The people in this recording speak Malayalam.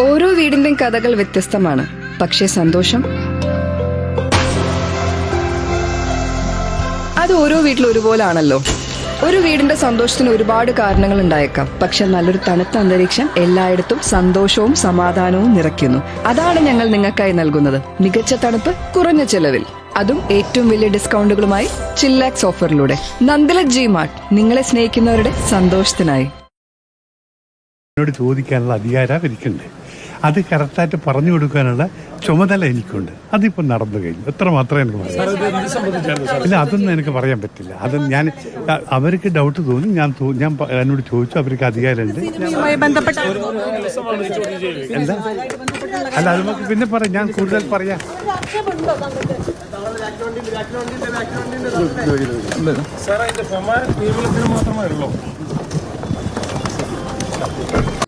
ഓരോ വീടിന്റെയും കഥകൾ വ്യത്യസ്തമാണ്. പക്ഷേ സന്തോഷം? അത് ഓരോ വീട്ടിലും ഒരുപോലാണല്ലോ. ഒരു വീടിന്റെ സന്തോഷത്തിന് ഒരുപാട് കാരണങ്ങൾ ഉണ്ടായേക്കാം. പക്ഷെ നല്ലൊരു തണുത്ത അന്തരീക്ഷം എല്ലായിടത്തും സന്തോഷവും സമാധാനവും നിറയ്ക്കുന്നു. അതാണ് ഞങ്ങൾ നിങ്ങൾക്കായി നൽകുന്നത്. മികച്ച തണുപ്പ് കുറഞ്ഞ ചെലവിൽ. അതും ഏറ്റവും വലിയ ഡിസ്കൗണ്ടുകളുമായി ചില്ലാക്സ് ഓഫറിലൂടെ. Nandilath G mart. നിങ്ങളെ സ്നേഹിക്കുന്നവരുടെ സന്തോഷത്തിനായി. ചോദിക്കാനുള്ള അധികാരം എനിക്കുണ്ട് അത് കറക്റ്റായിട്ട് പറഞ്ഞു കൊടുക്കാനുള്ള ചുമതല എനിക്കുണ്ട്. അതിപ്പോൾ നടന്നു കഴിഞ്ഞു. എത്ര മാത്രമേ എനിക്ക് പറയാം ഇല്ല അതൊന്നും എനിക്ക് പറയാൻ പറ്റില്ല. അത് ഞാൻ അവർക്ക് ഡൗട്ട് തോന്നി. ഞാൻ ഞാൻ എന്നോട് ചോദിച്ചു അവർക്ക് അധികാരമുണ്ട്. എന്താ? അല്ല അത് നമുക്ക് പിന്നെ പറയാം. ഞാൻ കൂടുതൽ പറയാം.